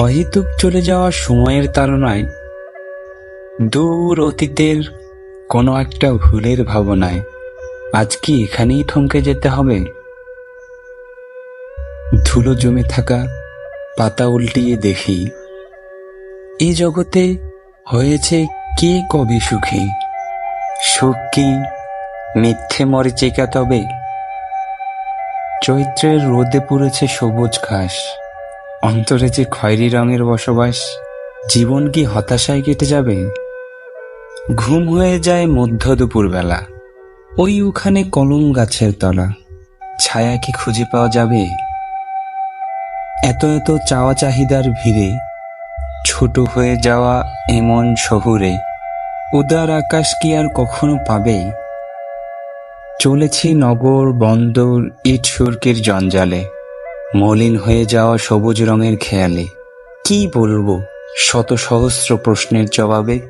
অহেতুক চলে যাওয়া সময়ের তাড়নায় দূর অতীতের কোনো একটা ভুলের ভাবনায় আজ কি এখানেই থমকে যেতে হবে? ধুলো জমে থাকা পাতা উল্টিয়ে দেখি এই জগতে হয়েছে কে কবে সুখী? সুখ কি মিথ্যে মরিচিকা তবে? চৈত্রের রোদে পুড়েছে সবুজ ঘাস। অন্তরে যে খয়েরি রঙের বসবাস, জীবন কি হতাশায় কেটে যাবে? ঘুম হয়ে যায় মধ্য দুপুরবেলা। ওই উখানে কলম গাছের তলা। ছায়া কি খুঁজে পাওয়া যাবে? এত এত চাওয়া চাহিদার ভিড়ে, ছোট হয়ে যাওয়া এমন শহুরে, উদার আকাশ কি আর কখনো পাবে? চলেছি নগর, বন্দর, ইট সুরকির জঞ্জালে। মলিন হয়ে যাওয়া সবুজ রঙের খেয়ালে। কি বলব? শত সহস্র প্রশ্নের জবাবে